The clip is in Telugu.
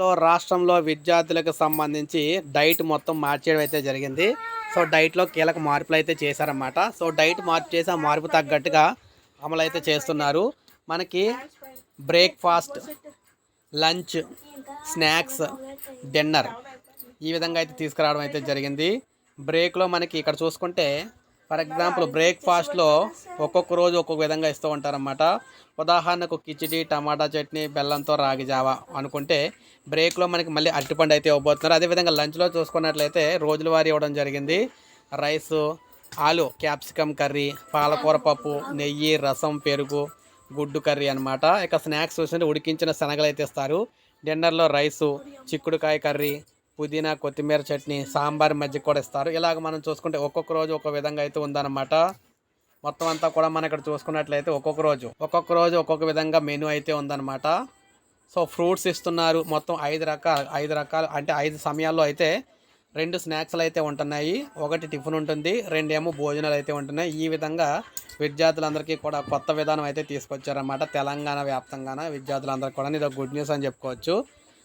లో రాష్ట్రంలో విద్యార్థులకు సంబంధించి డైట్ మొత్తం మార్చేయడం అయితే జరిగింది. సో డైట్లో కీలక మార్పులు అయితే చేశారన్నమాట. సో డైట్ మార్పు చేసి ఆ మార్పు తగ్గట్టుగా అమలు అయితే చేస్తున్నారు. మనకి బ్రేక్ఫాస్ట్ లంచ్ స్నాక్స్ డిన్నర్ ఈ విధంగా అయితే తీసుకురావడం అయితే జరిగింది. బ్రేక్లో మనకి ఇక్కడ చూసుకుంటే ఫర్ ఎగ్జాంపుల్ బ్రేక్ఫాస్ట్లో ఒక్కొక్క రోజు ఒక్కొక్క విధంగా ఇస్తూ ఉంటారన్నమాట. ఉదాహరణకు కిచిడి టమాటా చట్నీ బెల్లంతో రాగి జావా అనుకుంటే బ్రేక్లో మనకి మళ్ళీ అరటిపండు అయితే ఇవ్వబోతున్నారు. అదేవిధంగా లంచ్లో చూసుకున్నట్లయితే రోజులవారీ ఇవ్వడం జరిగింది. రైసు ఆలు క్యాప్సికమ్ కర్రీ పాలకూర పప్పు నెయ్యి రసం పెరుగు గుడ్డు కర్రీ అన్నమాట. ఇక స్నాక్స్ చూసినట్టు ఉడికించిన శనగలు అయితే ఇస్తారు. డిన్నర్లో రైసు చిక్కుడుకాయ కర్రీ పుదీనా కొత్తిమీర చట్నీ సాంబార్ మజ్జిగ కూడా ఇస్తారు. ఇలాగ మనం చూసుకుంటే ఒక్కొక్క రోజు ఒక విధంగా అయితే ఉందన్నమాట. మొత్తం అంతా కూడా మనం ఇక్కడ చూసుకున్నట్లయితే ఒక్కొక్క రోజు ఒక్కొక్క రోజు ఒక్కొక్క విధంగా మెనూ అయితే ఉందన్నమాట. సో ఫ్రూట్స్ ఇస్తున్నారు. మొత్తం ఐదు రకాల ఐదు రకాలు అంటే ఐదు సమయాల్లో అయితే రెండు స్నాక్స్లు అయితే ఉంటున్నాయి. ఒకటి టిఫిన్ ఉంటుంది రెండేమో భోజనాలు అయితే ఉంటున్నాయి. ఈ విధంగా విద్యార్థులందరికీ కూడా కొత్త విధానం అయితే తీసుకొచ్చారన్నమాట. తెలంగాణ వ్యాప్తంగాన విద్యార్థులందరికీ కూడా. ఇది ఒక గుడ్ న్యూస్ అని చెప్పుకోవచ్చు.